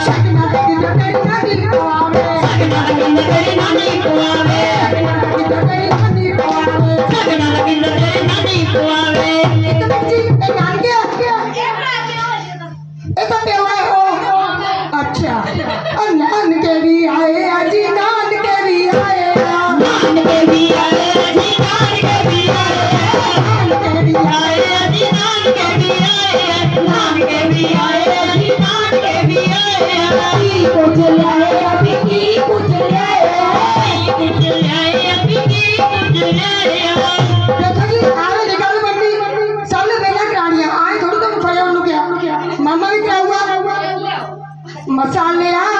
ਇਹ ਨਾਨਕੇ ਆ ਇਹ ਤਾਂ ਕੀ ਕੁਝ